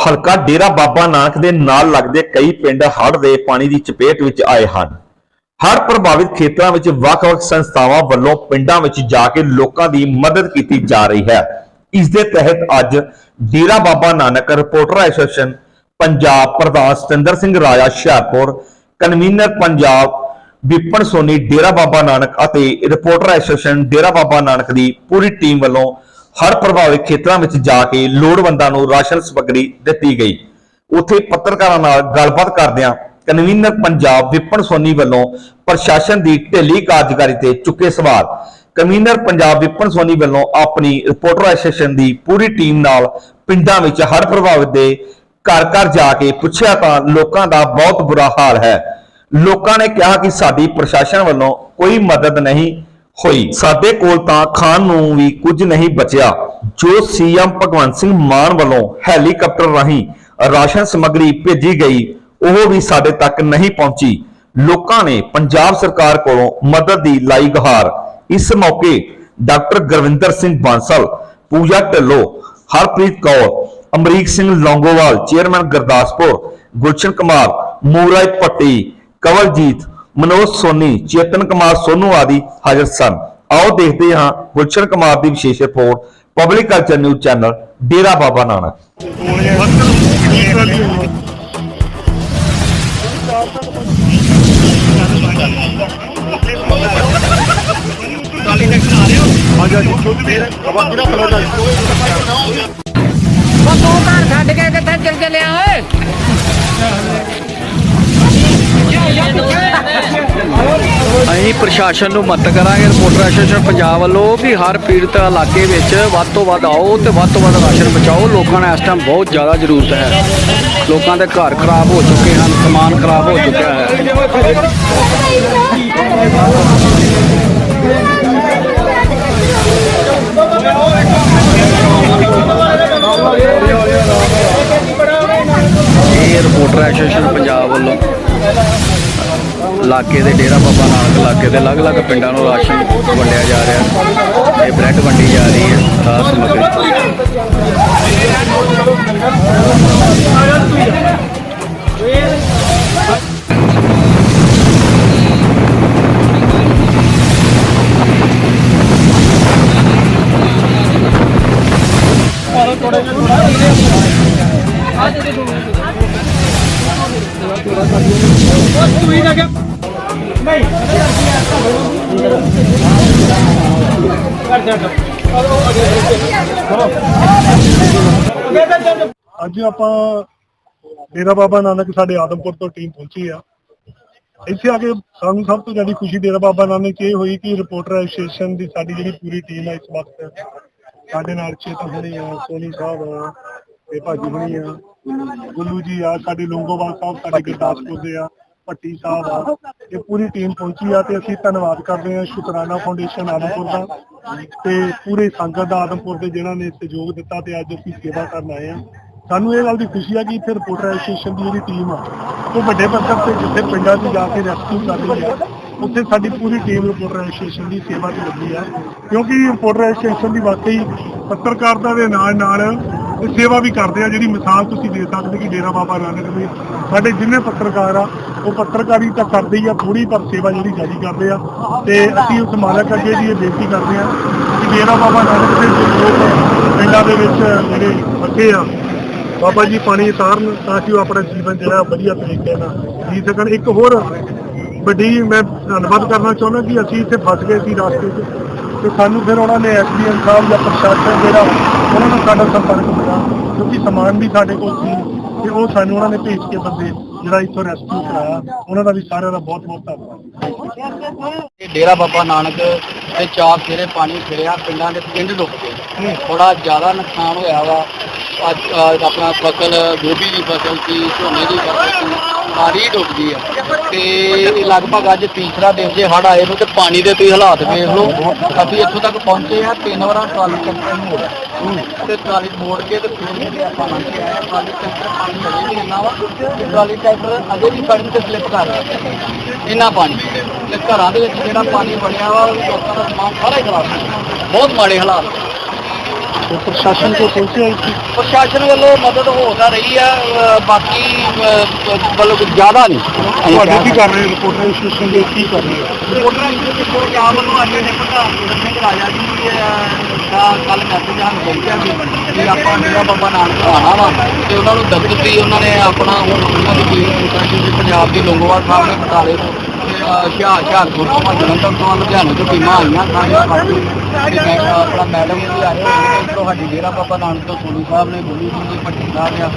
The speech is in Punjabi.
ਹਲਕਾ ਡੇਰਾ ਬਾਬਾ ਨਾਨਕ ਦੇ ਨਾਲ ਲੱਗਦੇ ਕਈ ਪਿੰਡ ਹੜ੍ਹ ਦੇ ਪਾਣੀ ਦੀ ਚਪੇਟ ਵਿੱਚ ਆਏ ਹਨ। ਹੜ੍ਹ ਪ੍ਰਭਾਵਿਤ ਖੇਤਰਾਂ ਵਿੱਚ ਵੱਖ-ਵੱਖ ਸੰਸਥਾਵਾਂ ਵੱਲੋਂ ਪਿੰਡਾਂ ਵਿੱਚ ਜਾ ਕੇ ਲੋਕਾਂ ਦੀ ਮਦਦ ਕੀਤੀ ਜਾ ਰਹੀ ਹੈ। ਇਸ ਦੇ ਤਹਿਤ ਅੱਜ ਡੇਰਾ ਬਾਬਾ ਨਾਨਕ ਰਿਪੋਰਟਰ ਐਸੋਸੀਏਸ਼ਨ ਪੰਜਾਬ ਪ੍ਰਧਾਨ ਸਤਿੰਦਰ ਸਿੰਘ ਰਾਜਾ ਹੁਸ਼ਿਆਰਪੁਰ, ਕਨਵੀਨਰ ਪੰਜਾਬ ਵਿਪਨ ਸੋਨੀ ਡੇਰਾ ਬਾਬਾ ਨਾਨਕ ਅਤੇ ਰਿਪੋਰਟਰ ਐਸੋਸੀਏਸ਼ਨ ਡੇਰਾ ਬਾਬਾ ਨਾਨਕ ਦੀ ਪੂਰੀ ਟੀਮ ਵੱਲੋਂ ਹੜ੍ਹ ਪ੍ਰਭਾਵਿਤ ਖੇਤਰਾਂ ਵਿੱਚ ਜਾ ਕੇ ਲੋੜਵੰਦਾਂ ਨੂੰ ਰਾਸ਼ਨ ਸਮੱਗਰੀ ਦਿੱਤੀ ਗਈ। ਉੱਥੇ ਪੱਤਰਕਾਰਾਂ ਨਾਲ ਗੱਲਬਾਤ ਕਰਦਿਆਂ ਕਨਵੀਨਰ ਪੰਜਾਬ ਵਿਪਨ ਸੋਨੀ ਵੱਲੋਂ ਪ੍ਰਸ਼ਾਸਨ ਦੀ ਢਿੱਲੀ ਕਾਰਜਕਾਰੀ ਤੇ ਚੁੱਕੇ ਸਵਾਲ। ਕਨਵੀਨਰ ਪੰਜਾਬ ਵਿਪਨ ਸੋਨੀ ਵੱਲੋਂ ਆਪਣੀ ਰਿਪੋਰਟਰ ਐਸੋਸੀਏਸ਼ਨ ਦੀ ਪੂਰੀ ਟੀਮ ਨਾਲ ਪਿੰਡਾਂ ਵਿੱਚ ਹੜ੍ਹ ਪ੍ਰਭਾਵਿਤ ਦੇ ਘਰ ਘਰ ਜਾ ਕੇ ਪੁੱਛਿਆ ਤਾਂ ਲੋਕਾਂ ਦਾ ਬਹੁਤ ਬੁਰਾ ਹਾਲ ਹੈ। ਲੋਕਾਂ ਨੇ ਕਿਹਾ ਕਿ ਸਾਡੀ ਪ੍ਰਸ਼ਾਸਨ ਵੱਲੋਂ ਕੋਈ ਮਦਦ ਨਹੀਂ ਹੋਈ। ਸਾਡੇ ਕੋਲ ਤਾਂ ਖਾਣ ਨੂੰ ਵੀ ਕੁਝ ਨਹੀਂ ਬਚਿਆ, ਜੋ ਸੀਐਮ ਭਗਵੰਤ ਸਿੰਘ ਮਾਨ ਵੱਲੋਂ ਹੈਲੀਕਾਪਟਰ ਰਾਹੀਂ ਰਾਸ਼ਨ ਸਮੱਗਰੀ ਭੇਜੀ ਗਈ, ਉਹ ਵੀ ਸਾਡੇ ਤੱਕ ਨਹੀਂ ਪਹੁੰਚੀ। ਲੋਕਾਂ ਨੇ ਪੰਜਾਬ ਸਰਕਾਰ ਕੋਲੋਂ ਮਦਦ ਦੀ ਲਾਈ ਗੁਹਾਰ। ਇਸ ਮੌਕੇ ਡਾਕਟਰ ਗੁਰਵਿੰਦਰ ਸਿੰਘ ਬਾਂਸਲ, ਪੂਜਾ ਢਿੱਲੋਂ, ਹਰਪ੍ਰੀਤ ਕੌਰ, ਅਮਰੀਕ ਸਿੰਘ ਲੌਂਗੋਵਾਲ, ਚੇਅਰਮੈਨ ਗੁਰਦਾਸਪੁਰ, ਗੁਲਸ਼ਨ ਕੁਮਾਰ ਮੂਰਾਜ ਪੱਟੀ, ਕਵਲਜੀਤ ਮਨੋਜ ਸੋਨੀ, ਚੇਤਨ ਕੁਮਾਰ ਸੋਨੂ ਆਦਿ ਹਾਜ਼ਰ ਸਨ। ਆਓ ਦੇਖਦੇ ਹਾਂ ਗੁਲਸ਼ਨ ਕੁਮਾਰ ਦੀ ਵਿਸ਼ੇਸ਼ report public culture news channel Dera Baba Nanak. ਉਹ ਤੂੰ ਘਰ ਛੱਡ ਕੇ ਕਿੱਥੇ ਚਲ ਚਲਿਆ ਓਏ? ਪ੍ਰਸ਼ਾਸਨ ਨੂੰ ਮਦਦ ਕਰਾਂਗੇ। ਰਿਪੋਰਟਰ ਐਸੋਸੀਏਸ਼ਨ ਪੰਜਾਬ ਵੱਲੋਂ ਵੀ ਹਰ ਪੀੜਤ ਇਲਾਕੇ ਵਿੱਚ ਵੱਧ ਤੋਂ ਵੱਧ ਆਓ ਤੇ ਵੱਧ ਤੋਂ ਵੱਧ ਰਾਸ਼ਨ ਬਚਾਓ। ਲੋਕਾਂ ਨੂੰ ਇਸ ਟਾਈਮ ਬਹੁਤ ਜ਼ਿਆਦਾ ਜ਼ਰੂਰਤ ਹੈ। ਲੋਕਾਂ ਦੇ ਘਰ ਖਰਾਬ ਹੋ ਚੁੱਕੇ ਹਨ, ਸਮਾਨ ਖਰਾਬ ਹੋ ਚੁੱਕਿਆ ਹੈ। ਇਲਾਕੇ ਦੇ ਡੇਰਾ ਬਾਬਾ ਨਾਨਕ ਇਲਾਕੇ ਦੇ ਅਲੱਗ-ਅਲੱਗ ਪਿੰਡਾਂ ਨੂੰ ਰਾਸ਼ਨ ਵੰਡਿਆ ਜਾ ਰਿਹਾ। ਹੈ ਇਹ ਬ੍ਰੈਡ ਵੰਡੀ ਜਾ ਰਹੀ ਹੈ ਖਾਸ ਸਮੱਗਰੀ ਅੱਜ ਆਪਾਂ ਡੇਰਾ ਬਾਬਾ ਨਾਨਕ ਸਾਡੇ ਆਦਮਪੁਰ ਤੋਂ ਟੀਮ ਪਹੁੰਚੀ ਆ। ਇੱਥੇ ਆ ਕੇ ਸਾਨੂੰ ਸਭ ਤੋਂ ਜ਼ਿਆਦਾ ਖੁਸ਼ੀ ਡੇਰਾ ਬਾਬਾ ਨਾਨਕ ਇਹ ਹੋਈ ਕਿ ਰਿਪੋਰਟਰ ਐਸੋਸੀਏਸ਼ਨ ਦੀ ਸਾਡੀ ਜਿਹੜੀ ਪੂਰੀ ਟੀਮ ਹੈ ਇਸ ਵਕਤ ਸਾਡੇ ਨਾਲ ਚੇਤਨ ਹੋਣੀ ਆ, ਸੋਨੀ ਸਾਹਿਬ ਆ ਤੇ ਭਾਜੀ ਹੁਣੀ ਆ। ਗੁੱਲੂ ਜੀ ਆ, ਸਾਡੇ ਲੋਂਗੋਵਾਲ ਸਾਹਿਬ, ਸਾਡੇ ਗੁਰਦਾਸਪੁਰ ਦੇ ਆ। ਭੱਟੀ ਸਾਹਿਬ ਆ ਇਹ ਪੂਰੀ ਟੀਮ ਪਹੁੰਚੀ ਆ ਤੇ ਅਸੀਂ ਧੰਨਵਾਦ ਕਰਦੇ ਹਾਂ ਸ਼ੁਕਰਾਨਾ ਫਾਊਂਡੇਸ਼ਨ ਆਦਮਪੁਰ ਦਾ ਤੇ ਪੂਰੇ ਸੰਗਤ ਦਾ ਆਦਮਪੁਰ ਦੇ ਜਿਨ੍ਹਾਂ ਨੇ ਸਹਿਯੋਗ ਦਿੱਤਾ ਤੇ ਅੱਜ ਅਸੀਂ ਸੇਵਾ ਕਰਨ ਆਏ ਆ ਸਾਨੂੰ ਇਹ ਗੱਲ ਦੀ ਖੁਸ਼ੀ ਆ ਕਿ ਇੱਥੇ ਰਿਪੋਰਟਰ ਐਸੋਸੀਏਸ਼ਨ ਦੀ ਜਿਹੜੀ ਟੀਮ ਆ, ਉਹ ਵੱਡੇ ਪੱਧਰ ਤੇ ਜਿੱਥੇ ਪਿੰਡਾਂ 'ਚ ਜਾ ਕੇ ਰੈਸਕਿਊ ਕਰ ਰਹੀ ਆ ਉੱਥੇ ਸਾਡੀ ਪੂਰੀ ਟੀਮ ਰਿਪੋਰਟਰ ਐਸੋਸੀਏਸ਼ਨ ਦੀ ਸੇਵਾ 'ਚ ਲੱਗੀ ਆ। ਕਿਉਂਕਿ ਰਿਪੋਰਟਰ ਐਸੋਸੀਏਸ਼ਨ ਦੀ ਵਾਕਈ ਪੱਤਰਕਾਰਤਾ ਦੇ ਨਾਲ ਨਾਲ ਇਹ ਸੇਵਾ ਵੀ ਕਰਦੇ ਆ, ਜਿਹੜੀ ਮਿਸਾਲ ਤੁਸੀਂ ਦੇ ਸਕਦੇ ਕਿ ਡੇਰਾ ਬਾਬਾ ਨਾਨਕ ਦੇ। ਸਾਡੇ ਜਿੰਨੇ ਪੱਤਰਕਾਰ ਆ, ਉਹ ਪੱਤਰਕਾਰੀ ਤਾਂ ਕਰਦੇ ਹੀ ਆ ਥੋੜੀ ਪਰ ਸੇਵਾ ਜਿਹੜੀ ਜਾਰੀ ਕਰਦੇ ਆ। ਤੇ ਅਸੀਂ ਉਸ ਮਾਲਕ ਅੱਗੇ ਜੀ ਇਹ ਬੇਨਤੀ ਕਰਦੇ ਆ ਕਿ ਡੇਰਾ ਬਾਬਾ ਨਾਨਕ ਦੇ ਲੋਕ ਪਿੰਡਾਂ ਦੇ ਵਿੱਚ ਜਿਹੜੇ ਬੱਚੇ ਆ, ਬਾਬਾ ਜੀ ਪਾਣੀ ਉਤਾਰਨ ਤਾਂ ਕਿ ਉਹ ਆਪਣਾ ਜੀਵਨ ਜਿਹੜਾ ਵਧੀਆ ਤਰੀਕੇ ਨਾਲ ਜੀ ਸਕਣ। ਇੱਕ ਹੋਰ ਵੱਡੀ ਮੈਂ ਧੰਨਵਾਦ ਕਰਨਾ ਚਾਹੁੰਦਾ ਕਿ ਅਸੀਂ ਇੱਥੇ ਫਸ ਗਏ ਸੀ ਰਸਤੇ 'ਚ ਤੇ ਸਾਨੂੰ ਫਿਰ ਉਹਨਾਂ ਨੇ ਐਸਡੀਐਮ ਸਾਹਿਬ ਜਾਂ ਪ੍ਰਸ਼ਾਸਨ ਜਿਹੜਾ ਉਹਨਾਂ ਨਾਲ ਸਾਡਾ ਸੰਪਰਕ ਹੋਇਆ ਕਿਉਂਕਿ ਸਮਾਨ ਵੀ ਸਾਡੇ ਕੋਲ ਸੀ ਤੇ ਉਹ ਸਾਨੂੰ ਉਹਨਾਂ ਨੇ ਭੇਜ ਕੇ ਬੰਦੇ ਜਿਹੜਾ ਇੱਥੋਂ ਰੈਸਕਿਊ ਕਰਾਇਆ ਉਹਨਾਂ ਦਾ ਵੀ ਸਾਰਿਆਂ ਦਾ ਬਹੁਤ ਬਹੁਤ ਧੰਨਵਾਦ। ਇਹ ਡੇਰਾ ਬਾਬਾ ਨਾਨਕ ਤੇ ਚਾਰ ਫੇਰੇ ਪਾਣੀ ਫਿਰਿਆ ਪਿੰਡਾਂ ਦੇ ਪਿੰਡ ਡੁੱਬ ਗਏ। ਬੜਾ ਜ਼ਿਆਦਾ ਨੁਕਸਾਨ ਹੋਇਆ ਵਾ। ਅੱਜ ਆਪਣਾ ਫਸਲ ਗੋਭੀ ਦੀ ਫਸਲ ਸੀ ਝੋਨੇ ਦੀ ਫਸਲ ਸੀ। ਸਾਰੀ ਡੁੱਬ ਗਈ ਆ। ਤੇ ਇਹ ਲਗਭਗ ਅੱਜ ਤੀਸਰਾ ਦਿਨ ਜੇ ਹੜ ਆਏ ਨੂੰ ਤੇ ਪਾਣੀ ਦੇ ਤੁਸੀਂ ਹਾਲਾਤ ਵੇਖ ਲਓ। ਅਸੀਂ ਇੱਥੋਂ ਤੱਕ ਪਹੁੰਚੇ ਆ ਤਿੰਨ ਵਾਰਾਂ ਟਰਾਲੀ ਟੈਂਕਰ ਮੋੜ ਤੇ ਟਰਾਲੀ ਮੋੜ ਕੇ ਤੇ ਫਿਰ ਆਪਾਂ ਲੰਘ ਆ, ਟਰਾਲੀ ਟੈਂਕਰ ਪਾਣੀ ਅਜੇ ਵੀ ਇੰਨਾ ਵਾ। ਤੇ ਟਰਾਲੀ ਟੈਂਕਰ ਅਜੇ ਵੀ ਪਾਣੀ ਤੇ ਸਲਿੱਪ ਕਰ ਰਿਹਾ ਇੰਨਾ ਪਾਣੀ ਤੇ ਘਰਾਂ ਦੇ ਵਿੱਚ ਜਿਹੜਾ ਪਾਣੀ ਬਣਿਆ ਵਾ ਲੋਕਾਂ ਦਾ ਸਮਾਨ ਸਾਰਾ ਹੀ ਖਰਾਬ ਬਹੁਤ ਮਾੜੇ ਹਾਲਾਤ ਤੇ ਪ੍ਰਸ਼ਾਸਨ ਕੋਲ ਪਹੁੰਚਿਆ ਇੱਥੇ ਪ੍ਰਸ਼ਾਸਨ ਵੱਲੋਂ ਮਦਦ ਹੋ ਤਾਂ ਰਹੀ ਆ ਅ, ਬਾਕੀ ਮਤਲਬ ਜ਼ਿਆਦਾ ਨਹੀਂ। ਤੁਹਾਡੇ ਕੀ ਕਰ ਰਹੇ ਰਿਪੋਰਟਰ ਐਸੋਸੀਏਸ਼ਨ ਦੇ ਕੀ ਕਰ ਰਹੇ ਆ ਰਿਪੋਰਟਰਾਂ ਨੂੰ ਕਿਹੋ ਪੰਜਾਬ ਵੱਲੋਂ ਆਏ ਨੇ ਪ੍ਰਧਾਨ ਸਿੰਘ ਰਾਜਾ ਜੀ ਦਾ ਕੱਲ ਮੈਸੇਜ ਸਾਨੂੰ ਪਹੁੰਚਿਆ ਕਿ ਆਪਾਂ ਮੇਰਾ ਬਾਬਾ ਨਾਨਕ ਆਣਾ ਵਾ ਤੇ ਉਹਨਾਂ ਨੂੰ ਦਰਦ ਸੀ ਉਹਨਾਂ ਨੇ ਆਪਣਾ ਹੁਣ ਉਹਨਾਂ ਦੀ ਟੀਮ ਕੀਤਾ ਕਿ ਪੰਜਾਬ ਦੀ ਲੋਂਗੋਵਾਲ ਸਾਹਿਬ ਨੇ ਬਟਾਲੇ ਤੋਂ ਹੁਸ਼ਿਆਰ ਹੁਸ਼ਿਆਰਪੁਰ ਤੋਂ ਜਲੰਧਰ ਤੋਂ ਲੁਧਿਆਣੇ ਤੋਂ ਟੀਮਾਂ ਆਈਆਂ ਸਾਰੀਆਂ ਪਾਰਟੀ ਮੈਂ ਆਪਣਾ ਮੈਡਮ ਵੀ ਆ ਰਹੇ ਨੇ ਤੁਹਾਡੀ ਡੇਰਾ ਬਾਬਾ ਨਾਨਕ ਤੋਂ ਸੋਨੂ ਸਾਹਿਬ ਨੇ ਗੁਰੂ ਜੀ ਦੇ ਪੱਟੀ ਸਾਹਿਬ ਆ